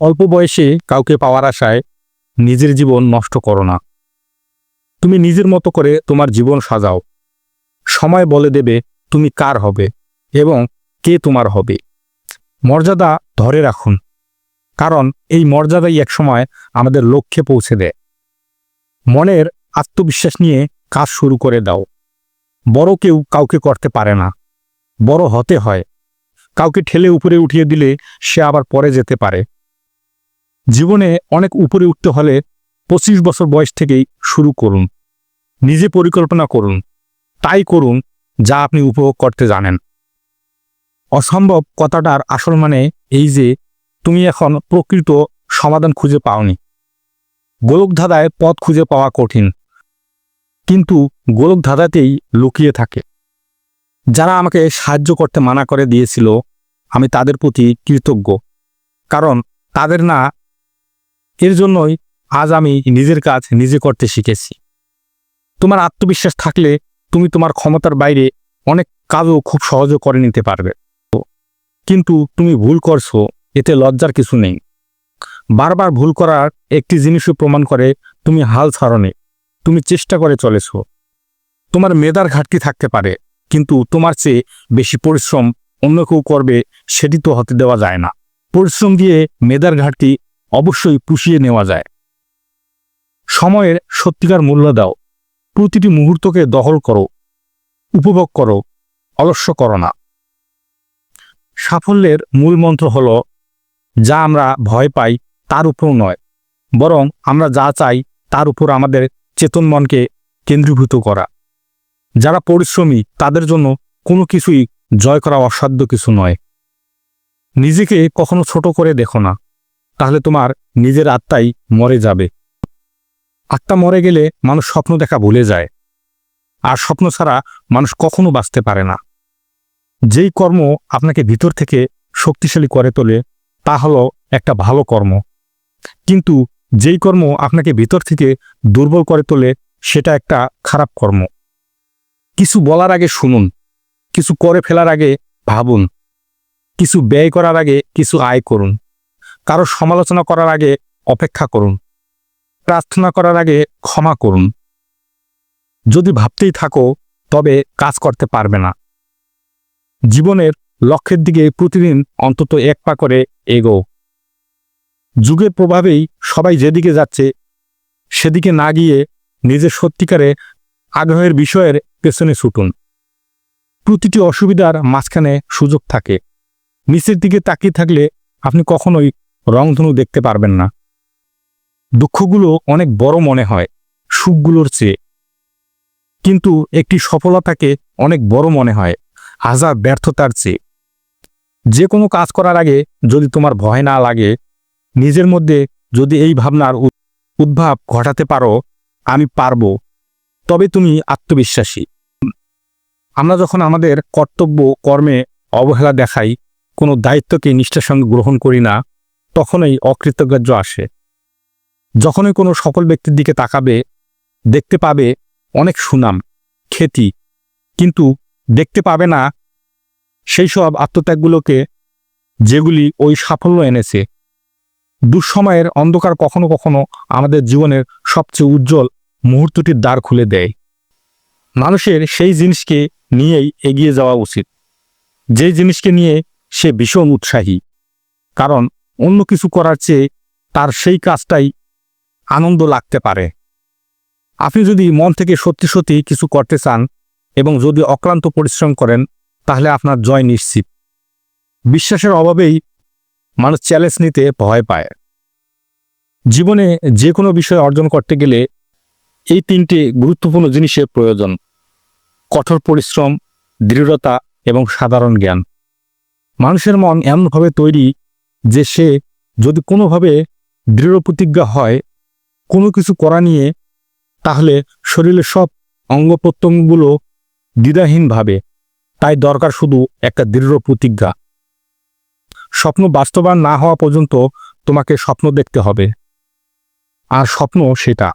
অল্প বয়সে কাউকে পাওয়ার আশায় নিজের জীবন নষ্ট করো না। তুমি নিজের মতো করে তোমার জীবন সাজাও। সময় বলে দেবে তুমি কার হবে এবং কে তোমার হবে। মর্যাদা ধরে রাখুন, কারণ এই মর্যাদাই একসময় আমাদের লক্ষ্যে পৌঁছে দেয়। মনের আত্মবিশ্বাস নিয়ে কাজ শুরু করে দাও। বড় কেউ কাউকে করতে পারে না, বড় হতে হয়। কাউকে ঠেলে উপরে উঠিয়ে দিলে সে আবার পরে যেতে পারে। জীবনে অনেক উপরে উঠতে হলে পঁচিশ বছর বয়স থেকেই শুরু করুন। নিজে পরিকল্পনা করুন। তাই করুন যা আপনি উপভোগ করতে জানেন। অসম্ভব কথাটার আসল মানে এই যে তুমি এখন প্রকৃত সমাধান খুঁজে পাওনি। গোলকধাঁধায় পথ খুঁজে পাওয়া কঠিন। কিন্তু গোলকধাঁধাতেই লুকিয়ে থাকে। যারা আমাকে সাহায্য করতে মানা করে দিয়েছিল, আমি তাদের প্রতি কৃতজ্ঞ। কারণ তাদের না এর জন্যই আজ আমি নিজের কাজ নিজে করতে শিখেছি। তোমার আত্মবিশ্বাস থাকলে তুমি তোমার ক্ষমতার বাইরে অনেক কাজও খুব সহজে করে নিতে পারবে। কিন্তু তুমি ভুল করছ, এতে লজ্জার কিছু নেই। বারবার ভুল করার একটি জিনিসও প্রমাণ করে তুমি হাল ছাড়নে, তুমি চেষ্টা করে চলেছ। তোমার মেধার ঘাটতি থাকতে পারে, কিন্তু তোমার চেয়ে বেশি পরিশ্রম অন্য কেউ করবে, সেটি তো হতে দেওয়া যায় না। পরিশ্রম দিয়ে মেধার ঘাটতি অবশ্যই পুষিয়ে নেওয়া যায়। সময়ের সত্যিকার মূল্য দাও। প্রতিটি মুহূর্তকে দহল করো। উপভোগ করো। অলস্য করো না। সাফল্যের মূল মন্ত্র হল, যা আমরা ভয় পাই তার উপর নয়, বরং আমরা যা চাই তার উপর আমাদের চেতন মনকে কেন্দ্রীভূত করা। যারা পরিশ্রমী, তাদের জন্য কোনো কিছুই জয় করা অসাধ্য কিছু নয়। নিজেকে কখনো ছোট করে দেখো না। তাহলে তোমার নিজের আত্মাই মরে যাবে। আত্মা মরে গেলে মানুষ স্বপ্ন দেখা ভুলে যায়। আর স্বপ্ন ছাড়া মানুষ কখনো বাঁচতে পারে না। যেই কর্ম আপনাকে ভিতর থেকে শক্তিশালী করে তোলে, তা হলো একটা ভালো কর্ম। কিন্তু যেই কর্ম আপনাকে ভিতর থেকে দুর্বল করে তোলে, সেটা একটা খারাপ কর্ম। কিছু বলার আগে শুনুন, কিছু করে ফেলার আগে ভাবুন, কিছু ব্যয় করার আগে কিছু আয় করুন। কারও সমালোচনা করার আগে অপেক্ষা করুন। প্রার্থনা করার আগে ক্ষমা করুন। যদি ভাবতেই থাকো, তবে কাজ করতে পারবে না। জীবনের লক্ষ্যের দিকে প্রতিদিন অন্তত এক পা করে এগো। যুগের প্রভাবেই সবাই যেদিকে যাচ্ছে, সেদিকে না গিয়ে নিজের সত্যিকারে আগ্রহের বিষয়ের পেছনে ছুটুন। প্রতিটি অসুবিধার মাঝখানে সুযোগ থাকে। নিচের দিকে তাকিয়ে থাকলে আপনি কখনোই রংধনু দেখতে পারবেন না। দুঃখগুলো অনেক বড় মনে হয়, সুখগুলোর চেয়ে। কিন্তু একটি সফলতাকে অনেক বড় মনে হয় হাজার ব্যর্থতার চেয়ে। যে কোনো কাজ করার আগে যদি তোমার ভয় না লাগে, নিজের মধ্যে যদি এই ভাবনার উদ্ভাব ঘটাতে পারো, আমি পারব। তবে তুমি আত্মবিশ্বাসী। আমরা যখন আমাদের কর্তব্য, কর্মে অবহেলা দেখাই, কোনো দায়িত্বকে নিষ্ঠার সঙ্গে গ্রহণ করি না তখনই অকৃতজ্ঞ আসে। যখনই কোনো সকল ব্যক্তির দিকে তাকাবে, দেখতে পাবে অনেক সুনাম, খ্যাতি, কিন্তু দেখতে পাবে না সেই সব আত্মত্যাগগুলোকে যেগুলি ওই সাফল্য এনেছে। দুঃসময়ের অন্ধকার কখনো কখনো আমাদের জীবনের সবচেয়ে উজ্জ্বল মুহূর্তটির দ্বার খুলে দেয়। মানুষের সেই জিনিসকে নিয়েই এগিয়ে যাওয়া উচিত। যে জিনিসকে নিয়ে সে ভীষণ উৎসাহী। কারণ অন্য কিছু করার চেয়ে তার সেই কাজটাই আনন্দ লাগতে পারে। আপনি যদি মন থেকে সত্যি সত্যি কিছু করতে চান এবং যদি অক্লান্ত পরিশ্রম করেন, তাহলে আপনার জয় নিশ্চিত। বিশ্বাসের অভাবেই মানুষ চ্যালেঞ্জ নিতে ভয় পায়। জীবনে যে কোনো বিষয় অর্জন করতে গেলে এই তিনটি গুরুত্বপূর্ণ জিনিসের প্রয়োজন। কঠোর পরিশ্রম, দৃঢ়তা এবং সাধারণ জ্ঞান। মানুষের মন এমনভাবে তৈরি যে সে যদি কোনোভাবে দৃঢ় প্রতিজ্ঞা হয়, কোনো কিছু করা নিয়ে, তাহলে শরীরের সব অঙ্গ প্রত্যঙ্গগুলো দ্বিধাহীনভাবে। তাই দরকার শুধু একটা দৃঢ় প্রতিজ্ঞা। স্বপ্ন বাস্তবায়ন না হওয়া পর্যন্ত তোমাকে স্বপ্ন দেখতে হবে। আর স্বপ্ন সেটা।